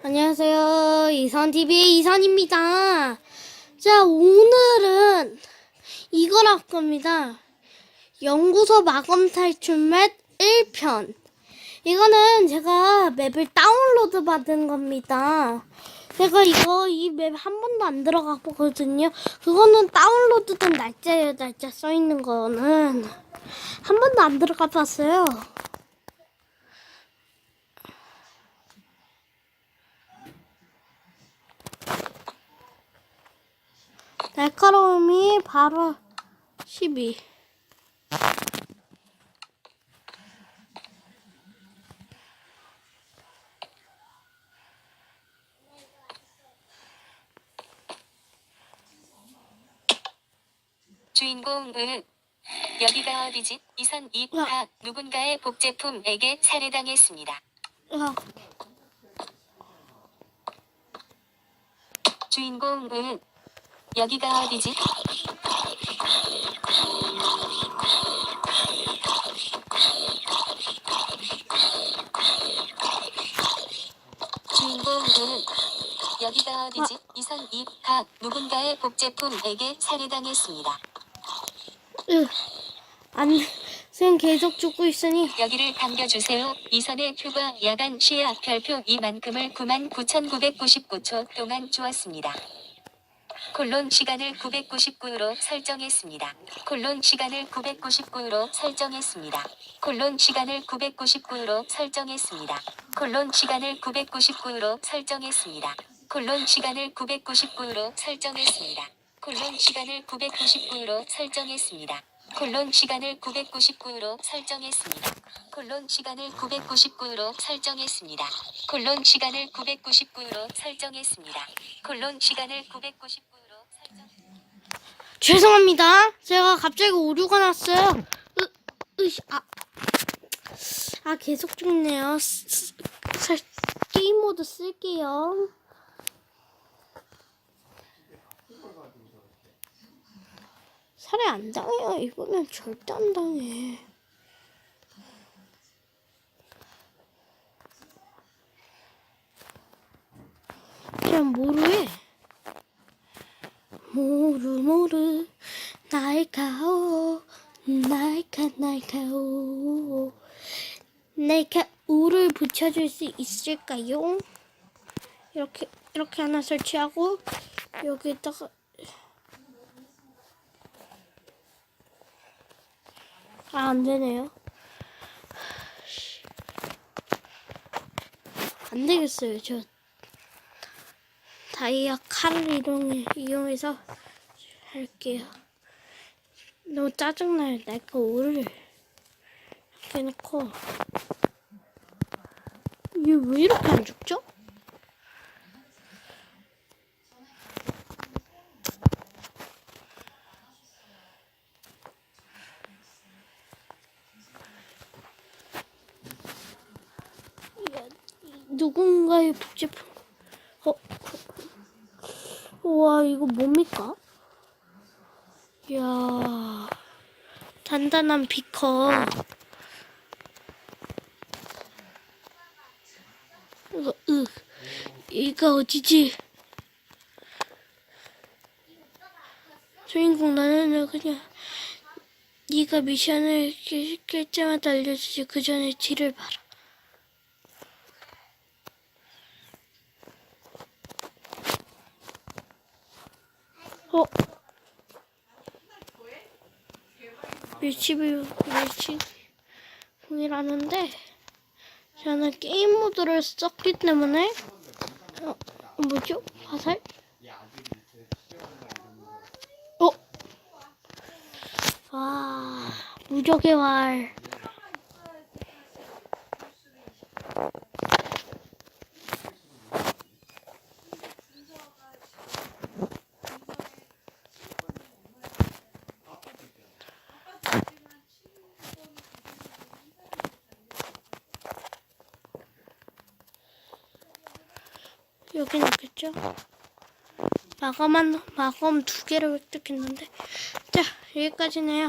안녕하세요. 이선TV의 이선입니다. 자, 오늘은 이걸 할 겁니다. 연구소 마검 탈출 맵 1편. 이거는 제가 맵을 다운로드 받은 겁니다. 제가 이거 이 맵 한 번도 안 들어가 보거든요. 그거는 다운로드 된 날짜예요. 날짜 써 있는 거는 한 번도 안 들어가 봤어요. 날카로움이 바로 12. 주인공은 여기가 어디지? 이선 이파 누군가의 복제품에게 살해당했습니다. 야, 주인공은 여기가 어디지? 여기가 어디지? 이선 이파 누군가의 복제품에게 살해당했습니다. 으, 안, 지금 계속 죽고 있으니 여기를 당겨주세요. 이선의 휴가 야간 시야 별표 이만큼을 99,999초 동안 주었습니다. 콜론 시간을 999로 설정했습니다. 콜론 시간을 999로 설정했습니다. 콜론 시간을 999로 설정했습니다. 콜론 시간을 999로 설정했습니다. 콜론 시간을 999로 설정했습니다. 콜론 시간을 999로 설정했습니다. 콜론 시간을 999로 설정했습니다. 콜론 시간을 999로 설정했습니다. 콜론 시간을 999로 설정했습니다. 콜론 시간을 999 죄송합니다. 제가 갑자기 오류가 났어요. 으, 으, 아, 아 계속 죽네요. 게임 모드 쓸게요. 살해 안 당해요. 이거는 절대 안 당해. 그냥. 모르 붙여줄 수 있을까요? 이렇게 이렇게 하나 설치하고 여기다가 아 안 되네요 안 되겠어요 저 다이아 칼을 이용해, 이용해서 할게요. 너무 짜증나요. 날까 오를 이렇게 해놓고 이게 왜 이렇게 안 죽죠? 야, 누군가의 복제품 어? 우와 이거 뭡니까? 이야 단단한 비커 이거 으 이거 어디지? 주인공 나는 그냥 네가 미션을 깰- 깰 때마다 알려주지 그 전에 뒤를 봐라 어? 밀치비 밀치 이라는데 저는 게임 모드를 썼기 때문에 어 뭐죠 화살? 어? 와 무적의 활 여기 넣겠죠? 마검한 마검 두 개를 획득했는데 자 여기까지네요.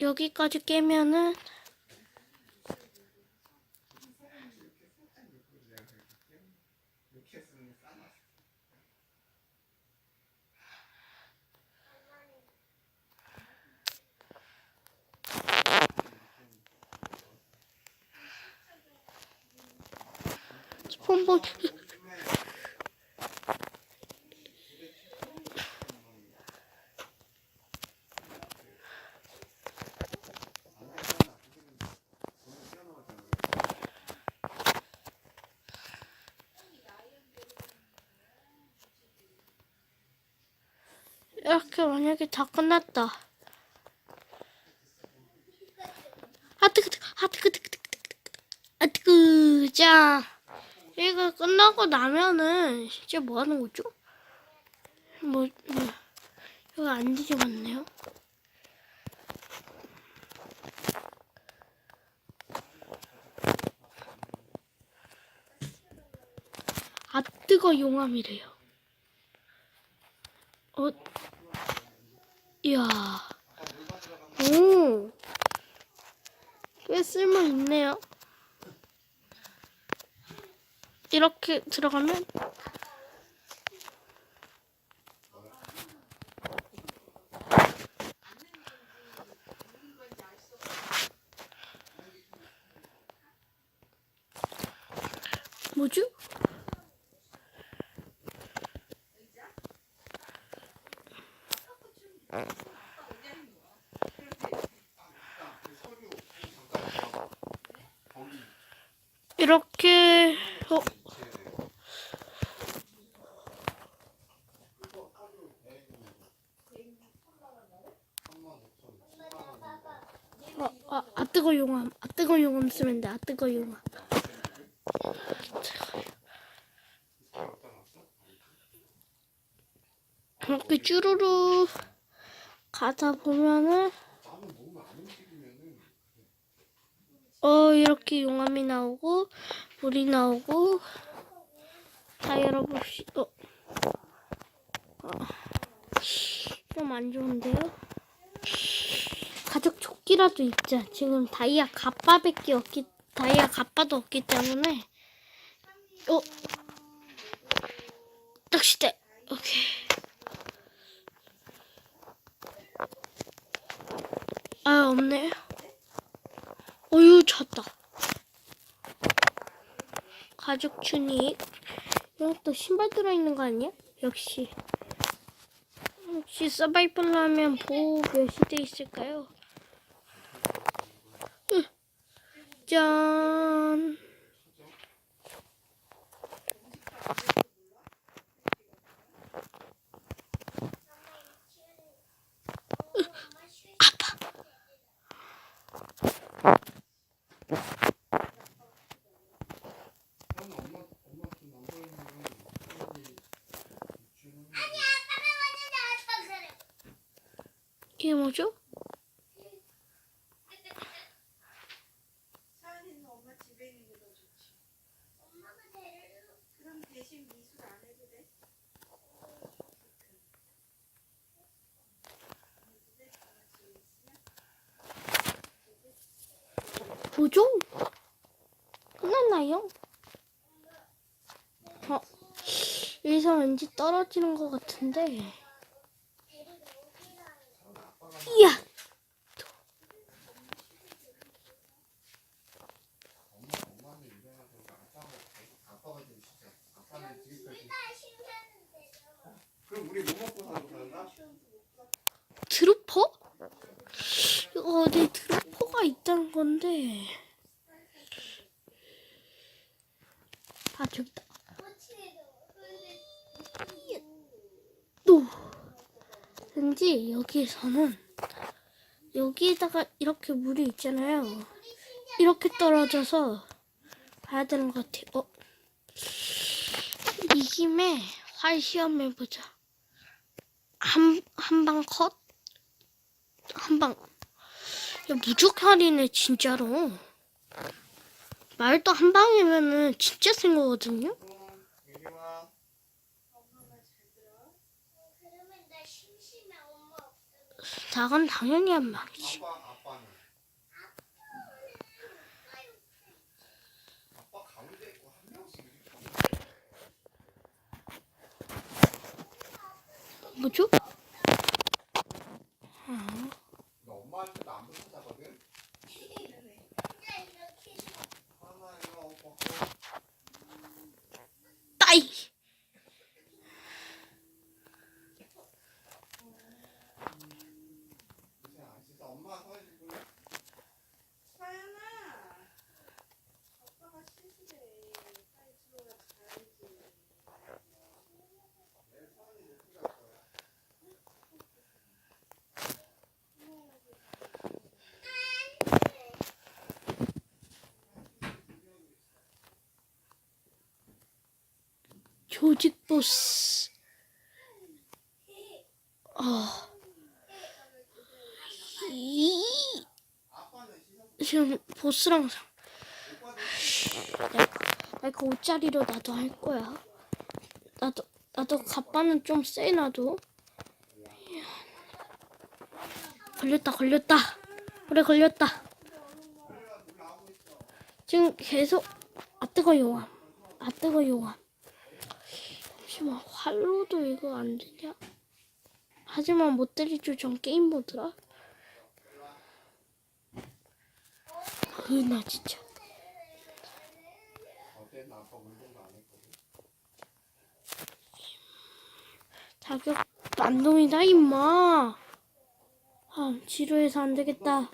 여기까지 깨면은 부캐스는 싸놨어. 폰폰 이렇게 만약에 다 끝났다. 뜨거 뜨거 뜨거 아 뜨거 자 이거 끝나고 나면은 이제 뭐 하는 거죠? 뭐, 뭐 이거 안 뒤집었네요. 아 뜨거 용암이래요. 어, 이야, 오, 꽤 쓸모 있네요. 이렇게 들어가면 뭐죠? 이렇게 어, 어, 아, 아 뜨거 용암, 아 뜨거 용암 쓰면 돼, 아 뜨거 용암. 이렇게 쭈루루 가다 보면은 어 이렇게 용암이 나오고 물이 나오고 다 열어봅시다. 어. 좀 안 좋은데요? 가죽 조 끼라도 입자. 지금 다이아 갑바밖에 없기 다이아 갑바도 없기 때문에 어 낚시대 오케이. 아 없네. 어유 졌다. 가죽 추닉. 이것도 신발 들어있는 거 아니야? 역시. 혹시 서바이벌 하면 보호 몇이 돼 있을까요? 으, 짠. 으, 아파. 이게 뭐죠? 사연이는 엄마 집에 있는 게 더 좋지. 돼? 뭐죠? 끝났나요? 어, 여기서 왠지 떨어지는 것 같은데. 이야! 그럼 드루퍼? 이거 어디 드루퍼가 있다는 건데. 아, 저기다. 또. 왠지 여기에서는 여기에다가 이렇게 물이 있잖아요. 이렇게 떨어져서 봐야 되는 것 같아요. 어? 이 김에 활 시험해보자. 한, 한 방 컷? 한 방. 야, 무조건이네, 진짜로. 말도 한 방이면은 진짜 센 거거든요? 나건 당연히 한 방이지. 아빠 아빠는. 아빠 가운데 있고 한 명씩 이렇게. 뭐죠? 너 엄마한테도 안 붙어 자거든? 하나 이거 먹고 따이. 이제 안 씻어 엄마 서해주고 사연아 아빠가 씻으래 빨리 들어가 자야지 내 서현이 늦게 갈 거야 조직 보스. 아. 이 지금 보스랑 오빠도 내가 내가 그 옷자리로 나도 할 거야. 나도 나도 가빠는 좀 세 나도. 걸렸다 걸렸다. 그래 걸렸다. 지금 계속 아 뜨거 요함. 아 뜨거 요함. 잠시만 활로도 이거 안 되냐? 하지만 못 때리죠 전 게임 모드라. 으나 진짜. 자격 난동이다 임마. 아 지루해서 안 되겠다.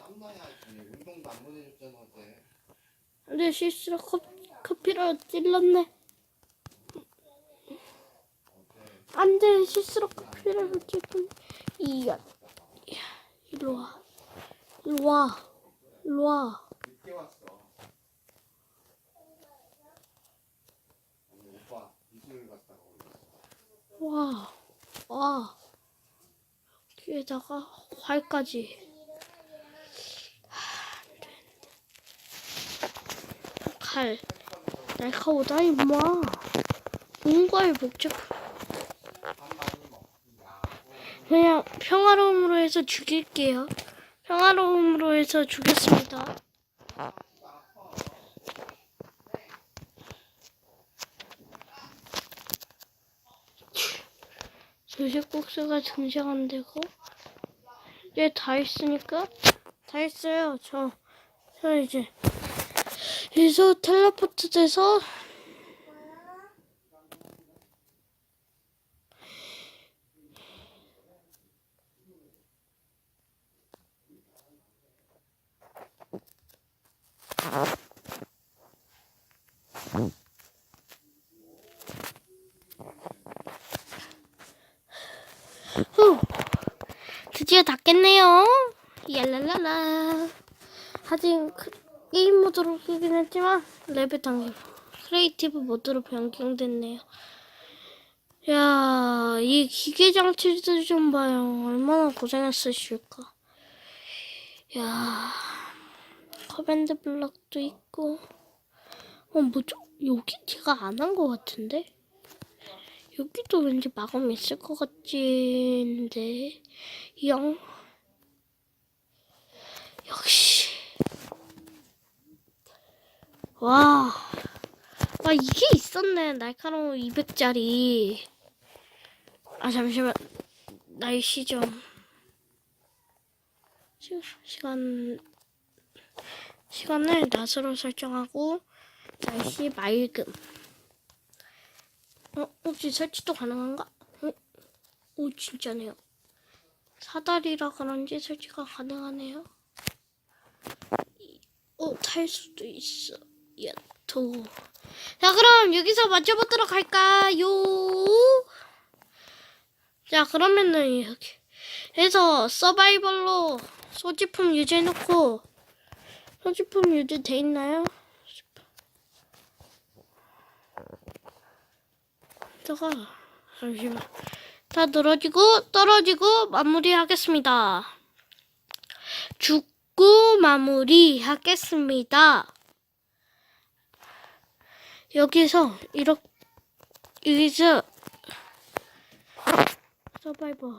근데 실수로 커, 커피를 찔렀네. 어제 안돼 실수로 커피를 찔렀네. 이야, 일로 와, 일로 와, 일로 와. 와, 와. 뒤에다가 활까지. 하, 안 되는데. 칼. 날카오다, 임마. 뭔가의 목적. 그냥 평화로움으로 해서 죽일게요. 평화로움으로 해서 죽였습니다. 조식국수가 등장 안 되고 이제 다 했으니까 다 했어요. 저, 저 이제 여기서 텔레포트 돼서 깼네요. 얄랄랄라. 크- 게임 모드로 끄긴 했지만 레벨 단계 크리에이티브 모드로 변경됐네요. 야, 이 기계 장치들 좀 봐요. 얼마나 고생했으실까. 야, 커맨드 블럭도 있고. 어, 뭐죠? 여기 제가 안 한 것 같은데? 여기도 왠지 마감 있을 것 같지인데 영 역시 와, 와 이게 있었네 날카로운 200짜리 아 잠시만 날씨 좀 시- 시간 시간을 낮으로 설정하고 날씨 맑음 어, 혹시 설치도 가능한가? 어? 오, 진짜네요. 사다리라 그런지 설치가 가능하네요. 탈 수도 있어. 야, 도. 자, 그럼 여기서 맞춰보도록 할까요? 자, 그러면은 이렇게 해서 서바이벌로 소지품 유지해놓고 소지품 유지 돼 있나요? 다가 잠시만 다 늘어지고 떨어지고 마무리하겠습니다. 죽 고 마무리하겠습니다. 여기서 이렇게 여기서 서바이벌